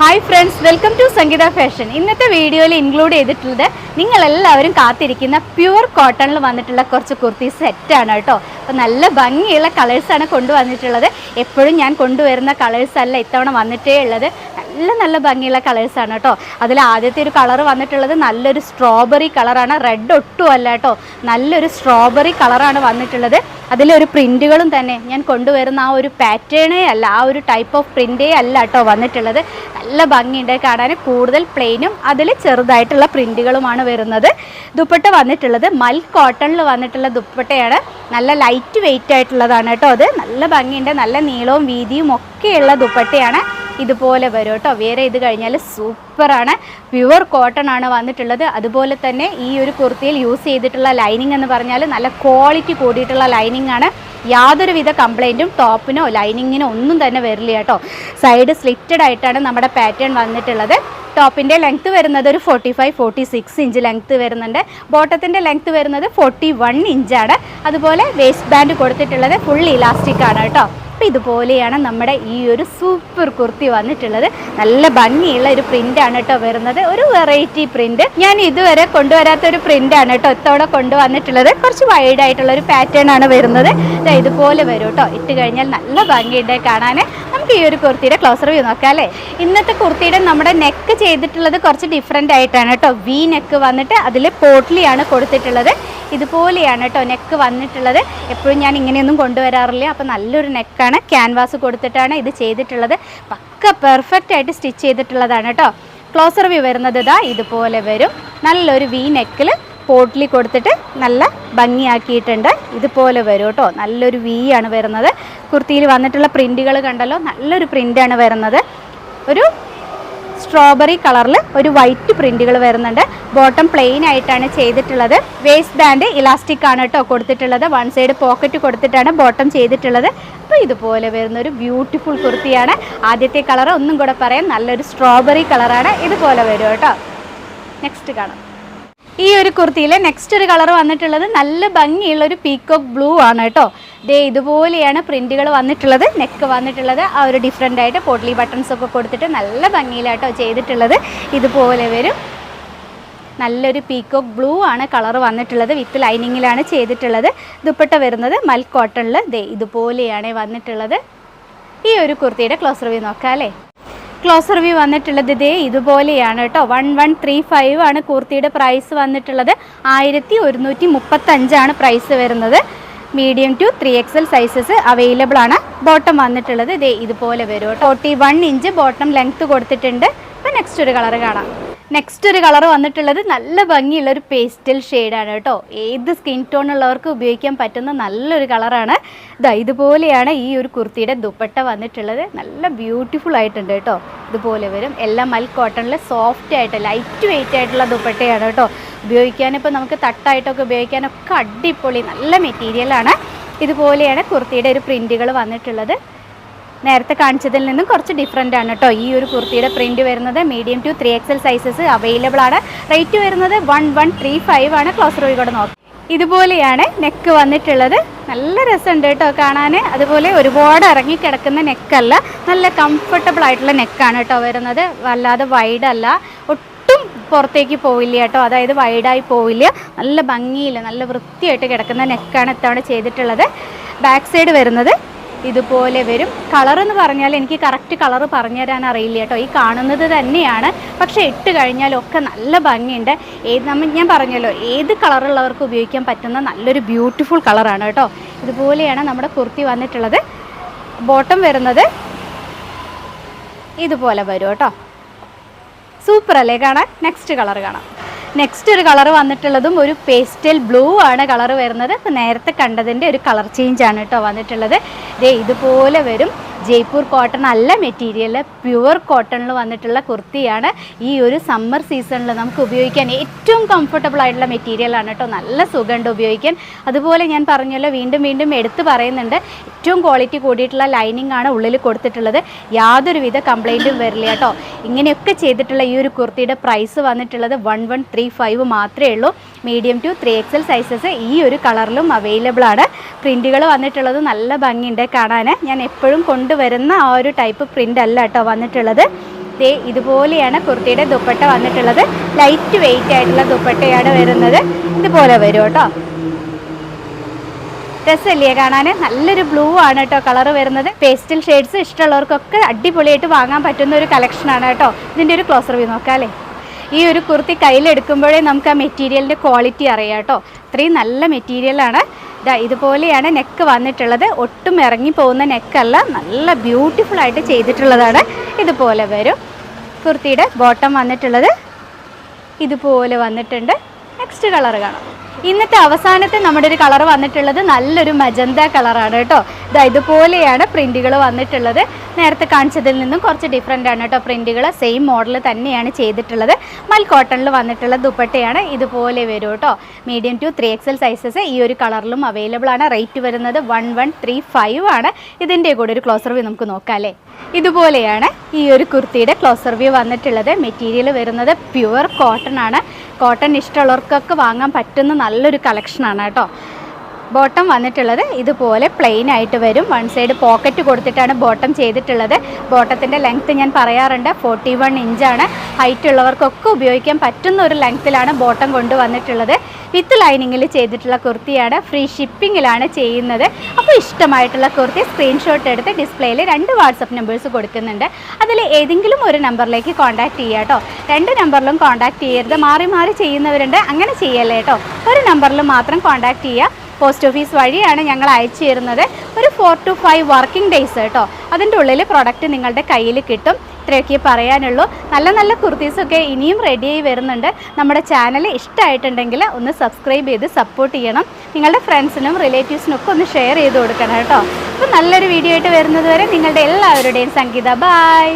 Hi friends welcome to Sangeetha fashion ഇന്നത്തെ വീഡിയോയിൽ include ചെയ്തിട്ടുള്ളത് നിങ്ങൾ എല്ലാവരും കാത്തിരിക്കുന്ന പ്യുവർ കോട്ടണിൽ വന്നിട്ടുള്ള കുറച്ച് കുർത്തി സെറ്റാണ് കേട്ടോ. അപ്പോൾ നല്ല ഭംഗിയുള്ള കളേഴ്സാണ് കൊണ്ടുവന്നിട്ടുള്ളത്. എപ്പോഴും ഞാൻ കൊണ്ടുവരുന്ന കളേഴ്സല്ല ഇത്തവണ വന്നിട്ടേ ഉള്ളത്. നല്ല നല്ല ഭംഗിയുള്ള കളേഴ്സാണ് കേട്ടോ. അതിൽ ആദ്യത്തെ ഒരു കളർ വന്നിട്ടുള്ളത് നല്ലൊരു സ്ട്രോബെറി കളറാണ് റെഡ് ഒട്ടും അല്ല കേട്ടോ. നല്ലൊരു സ്ട്രോബെറി കളറാണ് വന്നിട്ടുള്ളത്. അതിലൊരു പ്രിന്റുകളും തന്നെ ഞാൻ കൊണ്ടുവരുന്ന ആ ഒരു പാറ്റേണേ അല്ല ആ ഒരു ടൈപ്പ് ഓഫ് പ്രിന്റേ അല്ല കേട്ടോ വന്നിട്ടുള്ളത്. നല്ല ഭംഗിയുണ്ട് കാണാൻ. കൂടുതൽ പ്ലെയിനും അതിൽ ചെറുതായിട്ടുള്ള പ്രിന്റുകളുമാണ് വരുന്നത്. ദുപ്പട്ട വന്നിട്ടുള്ളത് മൽ കോട്ടണിൽ വന്നിട്ടുള്ള ദുപ്പട്ടയാണ്. നല്ല ലൈറ്റ് വെയിറ്റ് ആയിട്ടുള്ളതാണ് കേട്ടോ അത്. നല്ല ഭംഗിയുണ്ട്. നല്ല നീളവും വീതിയും ഒക്കെയുള്ള ദുപ്പട്ടയാണ്. ഇതുപോലെ വരും കേട്ടോ. വേറെ ഇത് കഴിഞ്ഞാൽ സൂപ്പറാണ്. പ്യുവർ കോട്ടൺ ആണ് വന്നിട്ടുള്ളത്. അതുപോലെ തന്നെ ഈ ഒരു കുർത്തിയിൽ യൂസ് ചെയ്തിട്ടുള്ള ലൈനിങ് എന്ന് പറഞ്ഞാൽ നല്ല ക്വാളിറ്റി കൂടിയിട്ടുള്ള ലൈനിങ് ആണ്. യാതൊരുവിധ കംപ്ലൈന്റും ടോപ്പിനോ ലൈനിങ്ങിനോ ഒന്നും തന്നെ വരില്ല കേട്ടോ. സൈഡ് സ്ലിറ്റഡ് ആയിട്ടാണ് നമ്മുടെ പാറ്റേൺ വന്നിട്ടുള്ളത്. ടോപ്പിന്റെ ലെങ്ത്ത് വരുന്നത് ഒരു forty five forty six inch length വരുന്നുണ്ട്. ബോട്ടത്തിന്റെ ലെങ്ത്ത് വരുന്നത് ഫോർട്ടി വൺ ഇഞ്ചാണ് അതുപോലെ വേസ്റ്റ് ബാൻഡ് കൊടുത്തിട്ടുള്ളത് ഫുൾ ഇലാസ്റ്റിക് ആണ് കേട്ടോ. അപ്പോൾ ഇതുപോലെയാണ് നമ്മുടെ ഈ ഒരു സൂപ്പർ കുർത്തി വന്നിട്ടുള്ളത്. നല്ല ഭംഗിയുള്ള ഒരു പ്രിന്റ് ആണ് കേട്ടോ വരുന്നത്. ഒരു വെറൈറ്റി പ്രിന്റ് ഞാൻ ഇതുവരെ കൊണ്ടുവരാത്ത ഒരു പ്രിന്റ് ആണ് കേട്ടോ ഇത്തവണ കൊണ്ടുവന്നിട്ടുള്ളത്. കുറച്ച് വൈഡ് ആയിട്ടുള്ള ഒരു പാറ്റേൺ ആണ് വരുന്നത്. ഇതുപോലെ വരും കേട്ടോ. ഇട്ട് കഴിഞ്ഞാൽ നല്ല ഭംഗിയുണ്ട് കാണാൻ. നമുക്ക് ഈ ഒരു കുർത്തിയുടെ ക്ലോസർ റിവ്യൂ നോക്കാം അല്ലേ? ഇന്നത്തെ കുർത്തിയുടെ നമ്മുടെ നെക്ക് ചെയ്തിട്ടുള്ളത് കുറച്ച് ഡിഫറെന്റ് ആയിട്ടാണ് കേട്ടോ. വി നെക്ക് വന്നിട്ട് അതിൽ പോട്ട്ലിയാണ് കൊടുത്തിട്ടുള്ളത്. ഇതുപോലെയാണ് കേട്ടോ നെക്ക് വന്നിട്ടുള്ളത്. എപ്പോഴും ഞാൻ ഇങ്ങനെയൊന്നും കൊണ്ടുവരാറില്ല. അപ്പോൾ നല്ലൊരു നെക്കാണ് ക്യാൻവാസ് കൊടുത്തിട്ടാണ് ഇത് ചെയ്തിട്ടുള്ളത്. പക്ക പെർഫെക്റ്റ് ആയിട്ട് സ്റ്റിച്ച് ചെയ്തിട്ടുള്ളതാണ് കേട്ടോ. ക്ലോസർ വ്യൂ വരുന്നത് ഇതാ ഇതുപോലെ വരും. നല്ലൊരു വി നെക്കിൽ പോട്ടിലി കൊടുത്തിട്ട് നല്ല ഭംഗിയാക്കിയിട്ടുണ്ട്. ഇതുപോലെ വരും കേട്ടോ. നല്ലൊരു വി ആണ് വരുന്നത്. കുർത്തിയിൽ വന്നിട്ടുള്ള പ്രിന്റുകൾ കണ്ടല്ലോ. നല്ലൊരു പ്രിന്റാണ് വരുന്നത്. ഒരു സ്ട്രോബെറി കളറിൽ ഒരു വൈറ്റ് പ്രിന്റുകൾ വരുന്നുണ്ട്. ബോട്ടം പ്ലെയിൻ ആയിട്ടാണ് ചെയ്തിട്ടുള്ളത്. വേസ്റ്റ് ബാൻഡ് ഇലാസ്റ്റിക് ആണ് കേട്ടോ കൊടുത്തിട്ടുള്ളത്. വൺ സൈഡ് പോക്കറ്റ് കൊടുത്തിട്ടാണ് ബോട്ടം ചെയ്തിട്ടുള്ളത്. അപ്പോൾ ഇതുപോലെ വരുന്ന ഒരു ബ്യൂട്ടിഫുൾ കുർത്തിയാണ്. ആദ്യത്തെ കളർ ഒന്നും കൂടെ പറയാം. നല്ലൊരു സ്ട്രോബെറി കളറാണ് ഇതുപോലെ വരും കേട്ടോ നെക്സ്റ്റ് കാണാം. ഈ ഒരു കുർത്തിയിൽ നെക്സ്റ്റ് ഒരു കളർ വന്നിട്ടുള്ളത് നല്ല ഭംഗിയുള്ള ഒരു പീക്കോക്ക് ബ്ലൂ ആണ് കേട്ടോ. ദേ ഇതുപോലെയാണ് പ്രിന്റുകൾ വന്നിട്ടുള്ളത്. നെക്ക് വന്നിട്ടുള്ളത്. ആ ഒരു ഡിഫറെന്റ് ആയിട്ട് പോട്ട്ലി ബട്ടൺസ് ഒക്കെ കൊടുത്തിട്ട് നല്ല ഭംഗിയിലാട്ടോ ചെയ്തിട്ടുള്ളത്. ഇതുപോലെ വരും. നല്ലൊരു പീക്കോക്ക് ബ്ലൂ ആണ് കളർ വന്നിട്ടുള്ളത്. വിത്ത് ലൈനിങ്ങിലാണ് ചെയ്തിട്ടുള്ളത്. ദുപ്പട്ട വരുന്നത് മൽ കോട്ടണിൽ ദേ ഇതുപോലെയാണ് വന്നിട്ടുള്ളത്. ഈ ഒരു കുർത്തിയുടെ ക്ലോസ് റിവ്യൂ നോക്കാം അല്ലേ? ക്ലോസ് വ്യൂ വന്നിട്ടുള്ളത് ഇതേ ഇതുപോലെയാണ് കേട്ടോ. വൺ വൺ ത്രീ ഫൈവ് ആണ് കുർത്തിയുടെ പ്രൈസ് വന്നിട്ടുള്ളത്. ആയിരത്തി ഒരുന്നൂറ്റി മുപ്പത്തഞ്ചാണ് പ്രൈസ് വരുന്നത് medium to three XL sizes available ആണ്. ബോട്ടം വന്നിട്ടുള്ളത് ഇതേ ഇതുപോലെ വരും forty one inch bottom length കൊടുത്തിട്ടുണ്ട്. അപ്പോൾ നെക്സ്റ്റ് ഒരു കളർ കാണാം. നെക്സ്റ്റ് ഒരു കളർ വന്നിട്ടുള്ളത് നല്ല ഭംഗിയുള്ള ഒരു പേസ്റ്റൽ ഷെയ്ഡാണ് കേട്ടോ. ഏത് സ്കിൻ ടോൺ ഉള്ളവർക്ക് ഉപയോഗിക്കാൻ പറ്റുന്ന നല്ലൊരു കളറാണ് ഇതാ ഇതുപോലെയാണ് ഈ ഒരു കുർത്തിയുടെ ദുപ്പട്ട വന്നിട്ടുള്ളത്. നല്ല ബ്യൂട്ടിഫുൾ ആയിട്ടുണ്ട് കേട്ടോ. ഇതുപോലെ വരും. എല്ലാം മൽ കോട്ടണിൽ സോഫ്റ്റ് ആയിട്ട് ലൈറ്റ് വെയിറ്റ് ആയിട്ടുള്ള ദുപ്പട്ടയാണ് കേട്ടോ. ഉപയോഗിക്കാനിപ്പോൾ നമുക്ക് തട്ടായിട്ടൊക്കെ ഉപയോഗിക്കാനൊക്കെ അടിപൊളി നല്ല മെറ്റീരിയലാണ് ഇതുപോലെയാണ് കുർത്തിയുടെ ഒരു പ്രിന്റുകൾ വന്നിട്ടുള്ളത്. നേരത്തെ കാണിച്ചതിൽ നിന്നും കുറച്ച് ഡിഫറെന്റ് ആണ് കേട്ടോ ഈ ഒരു കുർത്തിയുടെ പ്രിന്റ് വരുന്നത് medium to three XL sizes available ആണ്. റേറ്റ് വരുന്നത് വൺ വൺ ത്രീ ഫൈവ് ആണ്. ക്ലോസ് റോയി കൂടെ നോക്കാം. ഇതുപോലെയാണ് നെക്ക് വന്നിട്ടുള്ളത്. നല്ല രസമുണ്ട് കേട്ടോ കാണാൻ അതുപോലെ ഒരുപാട് ഇറങ്ങിക്കിടക്കുന്ന നെക്കല്ല നല്ല കംഫർട്ടബിൾ ആയിട്ടുള്ള നെക്കാണ് കേട്ടോ വരുന്നത്. വല്ലാതെ വൈഡ് അല്ല. ഒട്ടും പുറത്തേക്ക് പോവില്ല കേട്ടോ അതായത് വൈഡായി പോവില്ല. നല്ല ഭംഗിയില്ല. നല്ല വൃത്തിയായിട്ട് കിടക്കുന്ന നെക്കാണ് ഇത്തവണ ചെയ്തിട്ടുള്ളത്. ബാക്ക് സൈഡ് വരുന്നത് ഇതുപോലെ വരും. കളർ എന്ന് പറഞ്ഞാൽ എനിക്ക് കറക്റ്റ് കളർ പറഞ്ഞു തരാൻ അറിയില്ല കേട്ടോ. ഈ കാണുന്നത് തന്നെയാണ്. പക്ഷേ ഇട്ട് കഴിഞ്ഞാലൊക്കെ നല്ല ഭംഗിയുണ്ട്. ഏത് നമ്മൾ ഞാൻ പറഞ്ഞല്ലോ ഏത് കളറുള്ളവർക്ക് ഉപയോഗിക്കാൻ പറ്റുന്ന നല്ലൊരു ബ്യൂട്ടിഫുൾ കളറാണ് കേട്ടോ. ഇതുപോലെയാണ് നമ്മുടെ കുർത്തി വന്നിട്ടുള്ളത്. ബോട്ടം വരുന്നത് ഇതുപോലെ വരും കേട്ടോ. സൂപ്പർ അല്ലേ? കാണാൻ. നെക്സ്റ്റ് കളർ കാണാം. നെക്സ്റ്റ് ഒരു കളർ വന്നിട്ടുള്ളതും ഒരു പേസ്റ്റൽ ബ്ലൂ ആണ് കളർ വരുന്നത്. നേരത്തെ കണ്ടതിന്റെ ഒരു കളർ ചേഞ്ച് ആണ് കേട്ടോ വന്നിട്ടുള്ളത്. ഇതേ ഇതുപോലെ വരും. ജയ്പൂർ കോട്ടൺ അല്ല മെറ്റീരിയൽ പ്യുവർ കോട്ടണിൽ വന്നിട്ടുള്ള കുർത്തിയാണ് ഈ ഒരു സമ്മർ സീസണിൽ നമുക്ക് ഉപയോഗിക്കാൻ ഏറ്റവും കംഫർട്ടബിൾ ആയിട്ടുള്ള മെറ്റീരിയലാണ് കേട്ടോ നല്ല സുഖമുണ്ട് ഉപയോഗിക്കാൻ. അതുപോലെ ഞാൻ പറഞ്ഞല്ലോ വീണ്ടും വീണ്ടും എടുത്തു പറയുന്നുണ്ട് ഏറ്റവും ക്വാളിറ്റി കൂടിയിട്ടുള്ള ലൈനിങ് ആണ് ഉള്ളിൽ കൊടുത്തിട്ടുള്ളത്. യാതൊരുവിധ കംപ്ലൈന്റും വരില്ല കേട്ടോ ഇങ്ങനെയൊക്കെ ചെയ്തിട്ടുള്ള ഈ ഒരു കുർത്തിയുടെ പ്രൈസ് വന്നിട്ടുള്ളത് വൺ വൺ ത്രീ ഫൈവ് മാത്രമേ ഉള്ളൂ. Medium to three XL sizes ഈ ഒരു കളറിലും അവൈലബിൾ ആണ്. പ്രിന്റുകൾ വന്നിട്ടുള്ളത് നല്ല ഭംഗിയുണ്ട് കാണാൻ. ഞാൻ എപ്പോഴും കൊണ്ടുവരുന്ന ആ ഒരു ടൈപ്പ് പ്രിന്റ് അല്ല കേട്ടോ വന്നിട്ടുള്ളത്. ദേ ഇതുപോലെയാണ് കുർത്തിയുടെ ദുപ്പട്ട വന്നിട്ടുള്ളത്. ലൈറ്റ് വെയിറ്റ് ആയിട്ടുള്ള ദുപ്പട്ടയാണ് വരുന്നത്. ഇതുപോലെ വരും കേട്ടോ. രസമല്ലേ കാണാൻ? നല്ലൊരു ബ്ലൂ ആണ് കേട്ടോ കളർ വരുന്നത്. പേസ്റ്റൽ ഷെയ്ഡ്സ് ഇഷ്ടമുള്ളവർക്കൊക്കെ അടിപൊളിയായിട്ട് വാങ്ങാൻ പറ്റുന്ന ഒരു കളക്ഷനാണ് കേട്ടോ. ഇതിന്റെ ഒരു ക്ലോസർ വ്യൂ നോക്കാം അല്ലേ? ഈ ഒരു കുർത്തി കയ്യിലെടുക്കുമ്പോഴേ നമുക്ക് ആ മെറ്റീരിയലിന്റെ ക്വാളിറ്റി അറിയാം കേട്ടോ. ഇത്രയും നല്ല മെറ്റീരിയലാണ് ഇതാ ഇതുപോലെയാണ് നെക്ക് വന്നിട്ടുള്ളത്. ഒട്ടും ഇറങ്ങി പോകുന്ന നെക്കല്ല നല്ല ബ്യൂട്ടിഫുൾ ആയിട്ട് ചെയ്തിട്ടുള്ളതാണ്. ഇതുപോലെ വരും. കുർത്തിയുടെ ബോട്ടം വന്നിട്ടുള്ളത്. ഇതുപോലെ വന്നിട്ടുണ്ട്. നെക്സ്റ്റ് കളർ കാണാം. ഇന്നത്തെ അവസാനത്തെ നമ്മുടെ ഒരു കളർ വന്നിട്ടുള്ളത് നല്ലൊരു മജന്ത കളറാണ് കേട്ടോ. ഇതാ ഇതുപോലെയാണ് പ്രിന്റുകൾ വന്നിട്ടുള്ളത്. നേരത്തെ കാണിച്ചതിൽ നിന്നും കുറച്ച് ഡിഫറെന്റ് ആണ് കേട്ടോ പ്രിന്റുകൾ. സെയിം മോഡൽ തന്നെയാണ് ചെയ്തിട്ടുള്ളത്. മൽ കോട്ടണിൽ വന്നിട്ടുള്ള ദുപ്പട്ടയാണ് ഇതുപോലെ വരും കേട്ടോ. Medium to three XL sizes ഈ ഒരു കളറിലും അവൈലബിൾ ആണ്. റേറ്റ് വരുന്നത് വൺ വൺ ത്രീ ഫൈവ് ആണ്. ഇതിന്റെ കൂടെ ഒരു ക്ലോസർ വ്യൂ നമുക്ക് നോക്കാം അല്ലേ? ഇതുപോലെയാണ് ഈ ഒരു കുർത്തിയുടെ ക്ലോസർ വ്യൂ വന്നിട്ടുള്ളത്. മെറ്റീരിയൽ വരുന്നത് പ്യുവർ കോട്ടൺ ആണ്. കോട്ടൺ ഇഷ്ടമുള്ളവർക്കൊക്കെ വാങ്ങാൻ പറ്റുന്ന നല്ലൊരു കളക്ഷനാണ് കേട്ടോ. ബോട്ടം വന്നിട്ടുള്ളത് ഇതുപോലെ പ്ലെയിൻ ആയിട്ട് വരും. വൺ സൈഡ് പോക്കറ്റ് കൊടുത്തിട്ടാണ് ബോട്ടം ചെയ്തിട്ടുള്ളത്. ബോട്ടത്തിന്റെ ലെങ്ത്ത് ഞാൻ പറയാറുണ്ട്. ഫോർട്ടി വൺ ഇഞ്ചാണ് ഹൈറ്റ് ഉള്ളവർക്കൊക്കെ ഉപയോഗിക്കാൻ പറ്റുന്ന ഒരു ലെങ്ത്തിലാണ് ബോട്ടം കൊണ്ടുവന്നിട്ടുള്ളത്. വിത്ത് ലൈനിങ്ങിൽ ചെയ്തിട്ടുള്ള കുർത്തിയാണ്. ഫ്രീ ഷിപ്പിങ്ങിലാണ് ചെയ്യുന്നത്. അപ്പോൾ ഇഷ്ടമായിട്ടുള്ള കുർത്തി സ്ക്രീൻഷോട്ട് എടുത്ത് ഡിസ്പ്ലേയിൽ രണ്ട് വാട്സപ്പ് നമ്പേഴ്സ് കൊടുക്കുന്നുണ്ട്. അതിൽ ഏതെങ്കിലും ഒരു നമ്പറിലേക്ക് കോൺടാക്ട് ചെയ്യുക കേട്ടോ രണ്ട് നമ്പറിലും കോൺടാക്ട് ചെയ്യരുത്. മാറി മാറി ചെയ്യുന്നവരുണ്ട്. അങ്ങനെ ചെയ്യല്ലേ കേട്ടോ ഒരു നമ്പറിൽ മാത്രം കോൺടാക്ട് ചെയ്യുക. പോസ്റ്റ് ഓഫീസ് വഴിയാണ് ഞങ്ങൾ അയച്ചു തരുന്നത്. ഒരു four to five working days കേട്ടോ. അതിന്റെ ഉള്ളിൽ പ്രൊഡക്റ്റ് നിങ്ങളുടെ കയ്യിൽ കിട്ടും. ഇത്രയൊക്കെ പറയാനുള്ളൂ. നല്ല നല്ല കുർത്തീസൊക്കെ ഇനിയും റെഡിയായി വരുന്നുണ്ട്. നമ്മുടെ ചാനൽ ഇഷ്ടമായിട്ടുണ്ടെങ്കിൽ ഒന്ന് സബ്സ്ക്രൈബ് ചെയ്ത് സപ്പോർട്ട് ചെയ്യണം. നിങ്ങളുടെ ഫ്രണ്ട്സിനും റിലേറ്റീവ്സിനും ഒക്കെ ഒന്ന് ഷെയർ ചെയ്ത് കൊടുക്കണം കേട്ടോ. അപ്പോൾ നല്ലൊരു വീഡിയോ ആയിട്ട് വരുന്നത് വരെ നിങ്ങളുടെ എല്ലാവരുടെയും സംഗീത. ബായ്